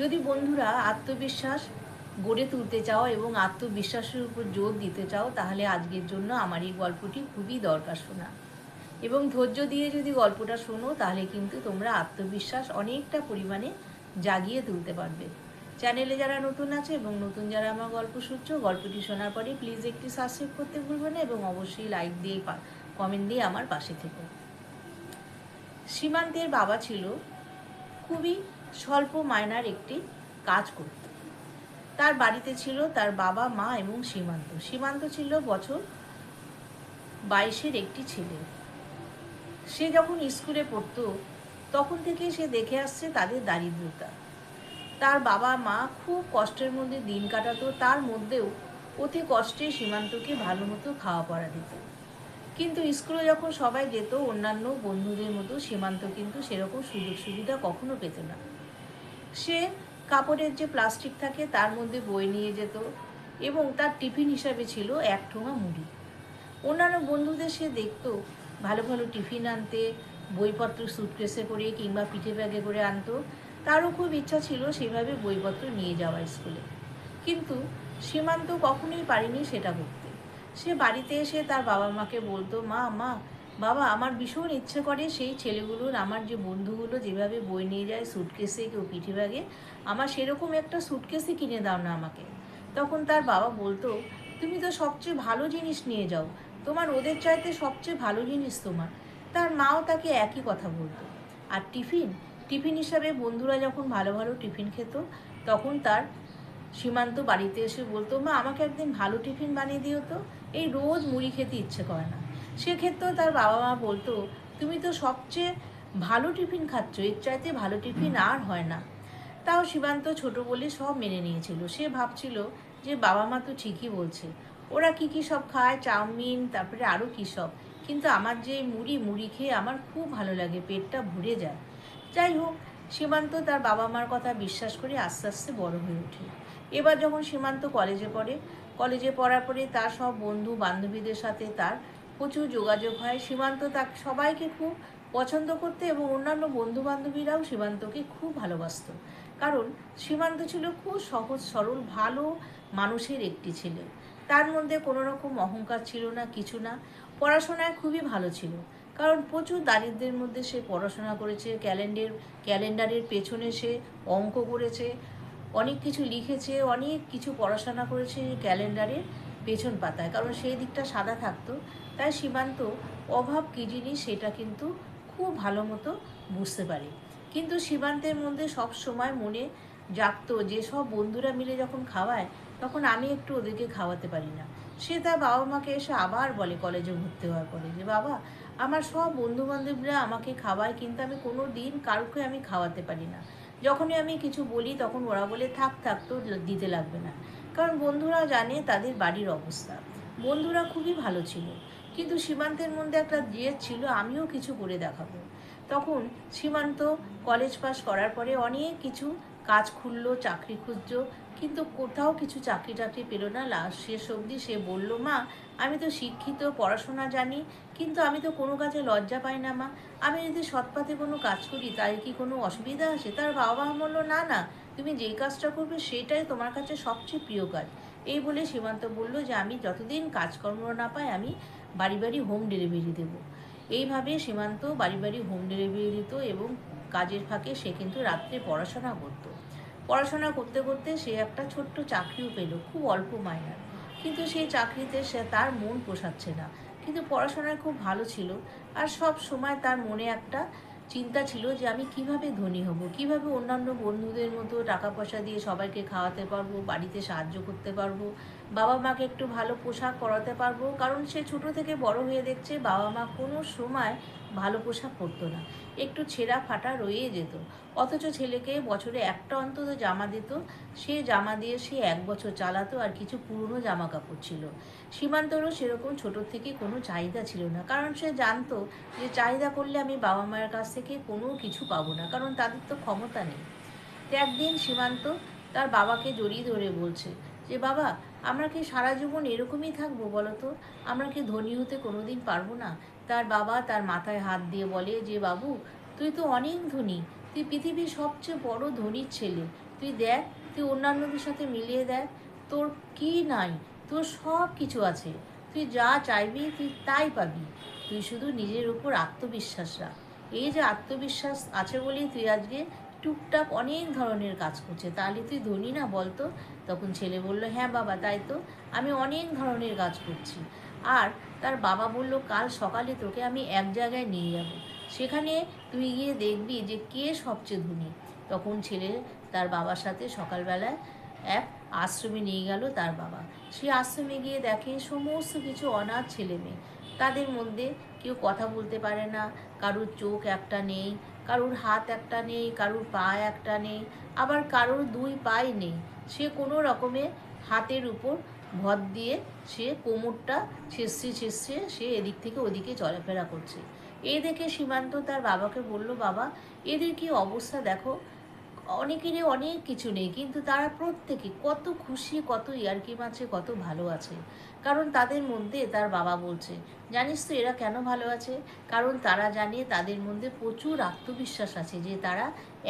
যদি বন্ধুরা আত্মবিশ্বাস গড়ে তুলতে চাও এবং আত্মবিশ্বাসের উপর জোর দিতে চাও, তাহলে আজকের জন্য আমার এই গল্পটি খুবই দরকার শোনা। এবং ধৈর্য দিয়ে যদি গল্পটা শোনো, তাহলে কিন্তু তোমরা আত্মবিশ্বাস অনেকটা পরিমাণে জাগিয়ে তুলতে পারবে। চ্যানেলে যারা নতুন আছে এবং নতুন যারা আমার গল্প শুনছো, গল্পটি শোনার পরে প্লিজ একটি সাবস্ক্রাইব করতে ভুলবে না এবং অবশ্যই লাইক দিয়ে কমেন্ট দিয়ে আমার পাশে থেকো। সীমান্তের বাবা ছিল খুবই স্বল্প মায়নার একটি কাজ করত। তার বাড়িতে ছিল তার বাবা, মা এবং সীমান্ত। সীমান্ত ছিল বছর বাইশের একটি ছেলে। সে যখন স্কুলে পড়তো, তখন থেকে সে দেখে আসছে তাদের দারিদ্রতা। তার বাবা, মা খুব কষ্টের মধ্যে দিন কাটাতো, তার মধ্যেও অতি কষ্টে সীমান্তকে ভালো মতো খাওয়া পড়া দিত। কিন্তু স্কুলে যখন সবাই যেত, অন্যান্য বন্ধুদের মতো সীমান্ত কিন্তু সেরকম সুযোগ সুবিধা কখনো পেত না। সে কাপড়ের যে প্লাস্টিক থাকে তার মধ্যে বই নিয়ে যেত এবং তার টিফিন হিসাবে ছিল এক ঠোঙা মুড়ি। অন্যান্য বন্ধুদের সে দেখতো ভালো ভালো টিফিন আনতে, বইপত্র সুটকেসে করে কিংবা পিঠে ব্যাগে করে আনতো। তারও খুব ইচ্ছা ছিল সেভাবে বইপত্র নিয়ে যাওয়া স্কুলে কিন্তু সীমান্ত কখনোই পারেনি সেটা করতে। সে বাড়িতে এসে তার বাবা মাকে বলতো, মা মা বাবা, আমার ভীষণ ইচ্ছে করে সেই ছেলেগুলোর, আমার যে বন্ধুগুলো যেভাবে বই নিয়ে যায় সুটকেসে কেউ পিঠে আমার সেরকম একটা সুটকেসই কিনে দাও না আমাকে। তখন তার বাবা বলতো, তুমি তো সবচেয়ে ভালো জিনিস নিয়ে যাও, তোমার ওদের চাইতে সবচেয়ে ভালো জিনিস তোমার। তার মাও তাকে একই কথা বলতো। আর টিফিন? টিফিন হিসাবে বন্ধুরা যখন ভালো ভালো টিফিন খেত, তখন তার সীমান্ত বাড়িতে এসে বলতো, মা, আমাকে একদিন ভালো টিফিন বানিয়ে দিও তো, এই রোজ মুড়ি খেতে ইচ্ছে করে না। সেক্ষেত্রেও তার বাবা মা বলতো, তুমি তো সবচেয়ে ভালো টিফিন খাচ্ছ, এর চাইতে ভালো টিফিন আর হয় না। তাও সীমান্ত ছোট বলে সব মেনে নিয়েছিল। সে ভাবছিল যে বাবা মা তো ঠিকই বলছে, ওরা কি কি সব খায়? চাউমিন, তারপরে আরও কী সব? কিন্তু আমার যে মুড়ি মুড়ি খেয়ে আমার খুব ভালো লাগে, পেটটা ভরে যায়। যাই হোক, সীমান্ত তার বাবা মার কথা বিশ্বাস করে আস্তে আস্তে বড় হয়ে ওঠে। এবার যখন সীমান্ত কলেজে পড়ে, কলেজে পড়ার পরে তার সব বন্ধু বান্ধবীদের সাথে তার প্রচুর যোগাযোগ হয়। সীমান্ত তার সবাইকে খুব পছন্দ করতে এবং অন্যান্য বন্ধু বান্ধবীরাও সীমান্তকে খুব ভালোবাসত। কারণ সীমান্ত ছিল খুব সহজ, সরল, ভালো মানুষের একটি ছেলে। তার মধ্যে কোনো রকম অহংকার ছিল না, কিছু না। পড়াশোনায় খুবই ভালো ছিল। কারণ প্রচুর দারিদ্রের মধ্যে সে পড়াশোনা করেছে, ক্যালেন্ডার, ক্যালেন্ডারের পেছনে সে অঙ্ক করেছে, অনেক কিছু লিখেছে, অনেক কিছু পড়াশোনা করেছে ক্যালেন্ডারের পেছন পাতায়, কারণ সেই দিকটা সাদা থাকতো, তাই সীমান্ত অভাব কী জিনিস সেটা কিন্তু খুব ভালো মতো বুঝতে পারে। কিন্তু সীমান্তের মধ্যে সব সময় মনে জাগত যে সব বন্ধুরা মিলে যখন খাওয়ায়, তখন আমি একটু ওদেরকে খাওয়াতে পারি না। সে তার বাবা মাকে এসে আবার বলে কলেজে ভর্তি হওয়ার পরে যে, বাবা, আমার সব বন্ধু বান্ধবরা আমাকে খাওয়ায়, কিন্তু আমি কোনো দিন কারোকে আমি খাওয়াতে পারি না। যখনই আমি কিছু বলি, তখন ওরা বলে, থাক থাক তো দিতে লাগবে না। কারণ বন্ধুরা জানে তাদের বাড়ির অবস্থা। বন্ধুরা খুবই ভালো ছিল, কিন্তু সীমান্তের মধ্যে একটা জেদ ছিল, আমিও কিছু করে দেখাবো। তখন সীমান্ত কলেজ পাস করার পরে অনেক কিছু কাজ খুললো, চাকরি খুঁজছো, কিন্তু কোথাও কিছু চাকরি টাকরি পেল না। লাস্ট শেষ অবধি সে বলল, মা, আমি তো শিক্ষিত, পড়াশোনা জানি, কিন্তু আমি তো কোনো কাজে লজ্জা পাই না, মা। আমি যদি সৎপাতে কোনো কাজ করি তাই কি কোনো অসুবিধা আছে? তার বাবা বলল, না না তুমি যেই কাজটা করবে সেটাই তোমার কাছে সবচেয়ে প্রিয় কাজ। এই বলে সীমান্ত বলল যে, আমি যতদিন কাজকর্ম না পাই, আমি বাড়ি বাড়ি হোম ডেলিভারি দেবো। এইভাবে সীমান্ত বাড়ি বাড়ি হোম ডেলিভারি দিত এবং কাজের ফাঁকে সে কিন্তু রাত্রে পড়াশোনা করতো। পড়াশোনা করতে করতে সে একটা ছোট্ট চাকরিও পেল, খুব অল্প মাইনার। কিন্তু সেই চাকরিতে সে তার মন পোষাচ্ছে না। কিন্তু পড়াশোনায় খুব ভালো ছিল আর সব সময় তার মনে একটা চিন্তা ছিল যে আমি কীভাবে ধনী হব, কীভাবে অন্যান্য বন্ধুদের মতো টাকা পয়সা দিয়ে সবাইকে খাওয়াতে পারব, বাড়িতে সাহায্য করতে পারব। বাবা মাকে একটু ভালো পোশাক পরাতে পারব, কারণ সে ছোট থেকে বড় হয়ে দেখছে বাবা মা কোনো সময় ভালো পোশাক পরতো না। একটু ছেঁড়া ফাটা রয়ে যেত। অথচ ছেলেকে বছরে একটা অন্তত জামা দিত। সে জামা দিয়ে সে এক বছর চালাতো আর কিছু পুরনো জামা কাপড় ছিল। সীমান্তরও সেরকম ছোট থেকে কোনো চাহিদা ছিল না, কারণ সে জানতো যে চাহিদা করলে আমি বাবা মায়ের কাছ থেকে কোনো কিছু পাবো না, কারণ তাদের তো ক্ষমতা নেই। একদিন সীমান্ত তার বাবাকে জড়িয়ে ধরে বলছে যে, বাবা আমরা কি সারা জীবন এরকমই থাকব বলো তো আমরা কি ধনী হতে কোনোদিন পারব না? তার বাবা তার মাথায় হাত দিয়ে বলে, যে বাবু, তুই তো অনেক ধনী। তুই পৃথিবীর সবচেয়ে বড় ধনীর ছেলে। তুই দেখ, তুই অন্যান্যদের সাথে মিলিয়ে দেখ। তোর কি নাই? তোর সব কিছু আছে। তুই যা চাইবি, তুই তাই পাবি। তুই শুধু নিজের উপর আত্মবিশ্বাস রাখ। এই যে আত্মবিশ্বাস আছে বলেই তুই আজকে টুকটাক অনেক ধরনের কাজ করছে। তাহলে তুই ধনী না বলতো? তখন ছেলে বলল হ্যাঁ বাবা, তাই তো। আমি অনেক ধরনের কাজ করছি। আর তার বাবা বলল, কাল সকালে তোকে আমি এক জায়গায় নিয়ে যাব। সেখানে তুই গিয়ে দেখবি যে কে সবচেয়ে ধনী। তখন ছেলে তার বাবার সাথে সকালবেলায় এক আশ্রমে নিয়ে গেল তার বাবা। সেই আশ্রমে গিয়ে দেখে সমস্ত কিছু অনাথ ছেলে মেয়ে। তাদের মধ্যে কেউ কথা বলতে পারে না, কারুর চোখ একটা নেই, কারুর হাত একটা নেই, কারুর পা একটা নেই, আবার কারুর দুই পাই নেই। সে কোনো রকমে হাতের উপর ভর দিয়ে সে কোমরটা ছেঁচড়ে ছেঁচড়ে সে এদিক থেকে ওদিকে চলাফেরা করছে। এই দেখে সীমান্ত তার বাবাকে বলল, বাবা, এদের কি অবস্থা দেখো? অনেকেরই অনেক কিছু নেই, কিন্তু তারা প্রত্যেকে কত খুশি, কত ইয়ার্কি মাছে কত ভালো আছে। কারণ তাদের মধ্যে তার বাবা বলছে, জানিস তো এরা কেন ভালো আছে? কারণ তারা জানে তাদের মধ্যে প্রচুর আত্মবিশ্বাস আছে যে তারা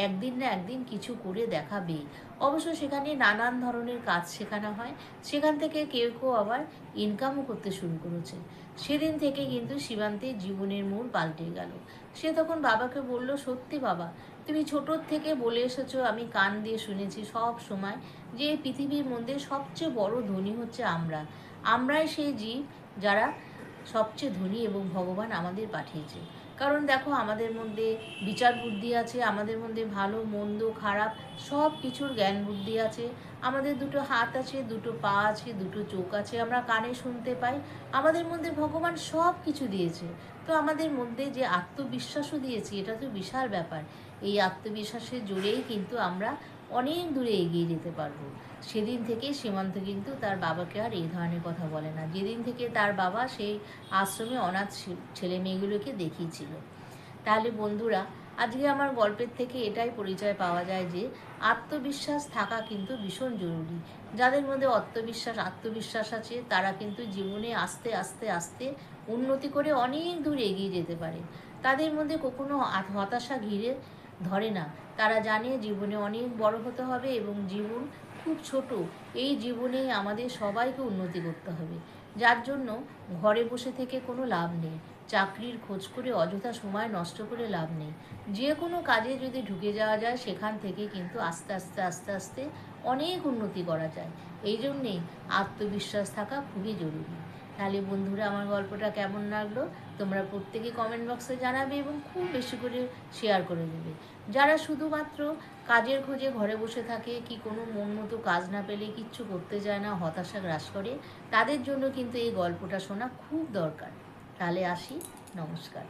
একদিন না একদিন কিছু করে দেখাবে। অবশ্য সেখানে নানান ধরনের কাজ শেখানো হয়। সেখান থেকে কেউ কেউ আবার ইনকামও করতে শুরু করেছে। সেদিন থেকে কিন্তু সীমান্তের জীবনের মূল পাল্টে গেল। সে তখন বাবাকে বলল, সত্যি বাবা, তুমি ছোটোর থেকে বলে এসেছ, আমি কান দিয়ে শুনেছি সব সময় যে পৃথিবীর মধ্যে সবচেয়ে বড় ধনী হচ্ছে আমরা। আমরাই সেই জীব যারা সবচেয়ে ধনী এবং ভগবান আমাদের পাঠিয়েছে। কারণ দেখো, আমাদের মধ্যে বিচার বুদ্ধি আছে, আমাদের মধ্যে ভালো, মন্দ, খারাপ সব কিছুর জ্ঞান বুদ্ধি আছে। আমাদের দুটো হাত আছে, দুটো পা আছে, দুটো চোখ আছে, আমরা কানে শুনতে পাই। আমাদের মধ্যে ভগবান সব কিছু দিয়েছে। তো আমাদের মধ্যে যে আত্মবিশ্বাসও দিয়েছে, এটা তো বিশাল ব্যাপার। এই আত্মবিশ্বাসের জোরেই কিন্তু আমরা অনেক দূরে এগিয়ে যেতে পারব। সেদিন থেকে সীমান্ত কিন্তু তার বাবাকে আর এই ধরনের কথা বলে না। যেদিন থেকে তার বাবা সেই আশ্রমে অনাথ ছেলে মেয়েগুলোকে দেখিয়েছিল। তাহলে বন্ধুরা, আজকে আমার গল্পের থেকে এটাই পরিচয় পাওয়া যায় যে আত্মবিশ্বাস থাকা কিন্তু ভীষণ জরুরি। যাদের মধ্যে আত্মবিশ্বাস আত্মবিশ্বাস আছে, তারা কিন্তু জীবনে আস্তে আস্তে আস্তে উন্নতি করে অনেক দূর এগিয়ে যেতে পারে। তাদের মধ্যে কখনো হতাশা ঘিরে ধরে না। তারা জানে জীবনে অনেক বড় হতে হবে এবং জীবন খুব ছোট। এই জীবনে আমাদের সবাইকে উন্নতি করতে হবে। যার জন্য ঘরে বসে থেকে কোনো লাভ নেই। চাকরির খোঁজ করে অযথা সময় নষ্ট করে লাভ নেই। যে কোনো কাজে যদি ঢুকে যাওয়া যায়, সেখান থেকে কিন্তু আস্তে আস্তে আস্তে আস্তে অনেক উন্নতি করা যায়। এই জন্যেই আত্মবিশ্বাস থাকা খুবই জরুরি। তাহলে বন্ধুরা আমার গল্পটা কেমন লাগল? তোমরা প্রত্যেকে কমেন্ট বক্সে জানাবে এবং খুব বেশি করে শেয়ার করে দেবে। যারা শুধুমাত্র কাজের খোঁজে ঘরে বসে থাকে, কি কোনো মন মতো কাজ না পেলে কিচ্ছু করতে চায় না, হতাশা গ্রাস করে, তাদের জন্য কিন্তু এই গল্পটা শোনা খুব দরকার। তাহলে আসি, নমস্কার।